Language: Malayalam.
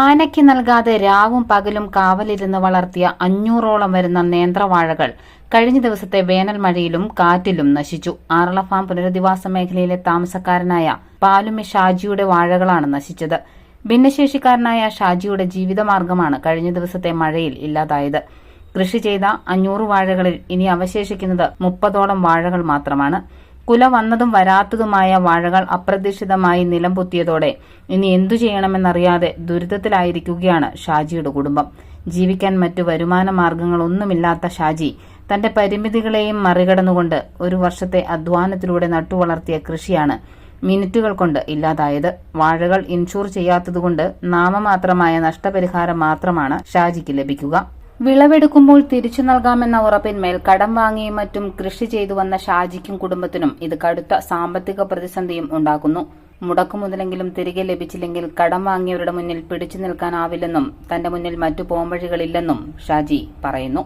ആനയ്ക്ക് നൽകാതെ രാവും പകലും കാവലിരുന്ന് വളർത്തിയ അഞ്ഞൂറോളം വരുന്ന നേന്ത്രവാഴകൾ കഴിഞ്ഞ ദിവസത്തെ വേനൽ മഴയിലും കാറ്റിലും നശിച്ചു. ആറള ഫാം പുനരധിവാസ മേഖലയിലെ താമസക്കാരനായ പാലുമി ഷാജിയുടെ വാഴകളാണ് നശിച്ചത്. ഭിന്നശേഷിക്കാരനായ ഷാജിയുടെ ജീവിതമാർഗമാണ് കഴിഞ്ഞ ദിവസത്തെ മഴയിൽ ഇല്ലാതായത്. കൃഷി ചെയ്ത അഞ്ഞൂറ് വാഴകളിൽ ഇനി അവശേഷിക്കുന്നത് മുപ്പതോളം വാഴകൾ മാത്രമാണ്. കുല വന്നതും വരാത്തതുമായ വാഴകൾ അപ്രതീക്ഷിതമായി നിലം പൊത്തിയതോടെ ഇനി എന്തു ചെയ്യണമെന്നറിയാതെ ദുരിതത്തിലായിരിക്കുകയാണ് ഷാജിയുടെ കുടുംബം. ജീവിക്കാൻ മറ്റു വരുമാന മാർഗങ്ങളൊന്നുമില്ലാത്ത ഷാജി തന്റെ പരിമിതികളെയും മറികടന്നുകൊണ്ട് ഒരു വർഷത്തെ അധ്വാനത്തിലൂടെ നട്ടുവളർത്തിയ കൃഷിയാണ് മിനിറ്റുകൾ കൊണ്ട് ഇല്ലാതായത്. വാഴകൾ ഇൻഷൂർ ചെയ്യാത്തതുകൊണ്ട് നാമമാത്രമായ നഷ്ടപരിഹാരം മാത്രമാണ് ഷാജിക്ക് ലഭിക്കുക. വിളവെടുക്കുമ്പോൾ തിരിച്ചു നൽകാമെന്ന ഉറപ്പിന്മേൽ കടം വാങ്ങിയും മറ്റും കൃഷി ചെയ്തു വന്ന ഷാജിക്കും കുടുംബത്തിനും ഇത് കടുത്ത സാമ്പത്തിക പ്രതിസന്ധിയും ഉണ്ടാക്കുന്നു. മുടക്കുമുതലെങ്കിലും തിരികെ ലഭിച്ചില്ലെങ്കിൽ കടം വാങ്ങിയവരുടെ മുന്നിൽ പിടിച്ചു നിൽക്കാനാവില്ലെന്നും തന്റെ മുന്നിൽ മറ്റു പോംവഴികളില്ലെന്നും ഷാജി പറയുന്നു.